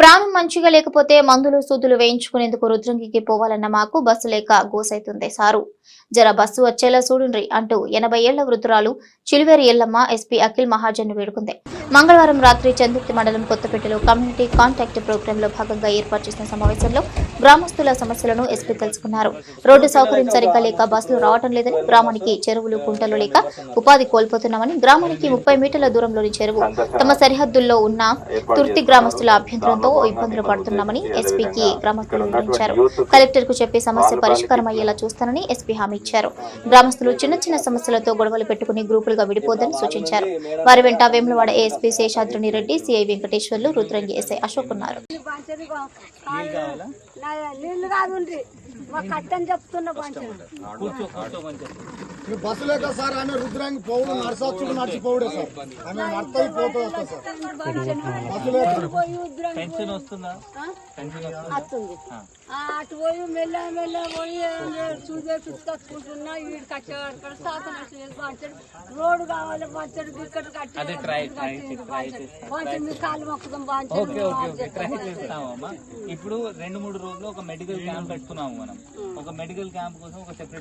ప్రాణం మంచిగా లేకపోతే మందులు సూదులు వేయించుకునేందుకు రుద్రంగికి పోవాలన్న మాకు బస్సు లేక గోసైతుంది సారు. జర బస్సు వచ్చేలా చూడుండ్రి అంటూ ఎనభై ఏళ్ళ వృద్ధురాలు చిలువేరి ఎల్లమ్మ ఎస్పీ అఖిల్ మహాజన్ వేడుకుంది. మంగళవారం రాత్రి చందుర్తి మండలం కొత్తపేటలో కమ్యూనిటీ కాంటాక్ట్ ప్రోగ్రాంలో భాగంగా ఏర్పాటు చేసిన సమావేశంలో గ్రామస్తుల సమస్యలను ఎస్పీ తెలుసుకున్నారు. రోడ్డు సౌకర్యం సరిగ్గా లేక బస్సులు రావటం లేదని గ్రామానికి చెరువులు కుంటలు లేక ఉపాధి కోల్పోతున్నామని గ్రామానికి ముప్పై మీటర్ల దూరంలోని చెరువు తమ సరిహద్దుల్లో ఉన్న తుర్తి గ్రామస్తుల అభ్యంతరంతో ఇబ్బందులు పడుతున్నామని ఎస్పీకి గ్రామస్తులు వివరించారు. కలెక్టర్కు చెప్పి సమస్య పరిష్కారం అయ్యేలా చూస్తానని ఎస్పీ హామీ ఇచ్చారు. గ్రామస్తులు చిన్న చిన్న సమస్యలతో గొడవలు పెట్టుకుని గ్రూపులుగా విడిపోద్దని సూచించారు. వారి వెంట Vemulawada ASP Seshadrini Reddy CI Venkateswarlu Rudrangi SI Ashok ఉన్నారు. నీళ్ళు కాదుండ్రి. మా కట్టని చెప్తున్న పంచది ఇప్పుడు బస్సు లేక సార్ ఆమె రుద్రాంగి పోవుడు నడసొచ్చుడు నడిచిపోవుడే సార్. ఆమె నడతది పోతుంది వస్తుంది సార్ బస్సు లేక. పోయి ఉద్రం పెన్షన్ వస్తుందా? ఆ? పెన్షన్ వస్తుందా? వస్తుంది ఆ, అటు పోయి మెల్ల మెల్ల పోయి చూసే వీడు కట్టేవాడు శాతం పంచడు. రోడ్డు కావాలి పంచడు బిక్కడు అదే కట్టి ట్రై ట్రై ట్రై చేస్తాం పంచడు మీ కాలు మొక్కుదాం పంచడు ఇప్పుడు రెండు మూడు రోజులు ఒక మెడికల్ క్యాంప్ పెట్టుకున్నాము మనం. ఒక మెడికల్ క్యాంప్ కోసం ఒక సెపరేట్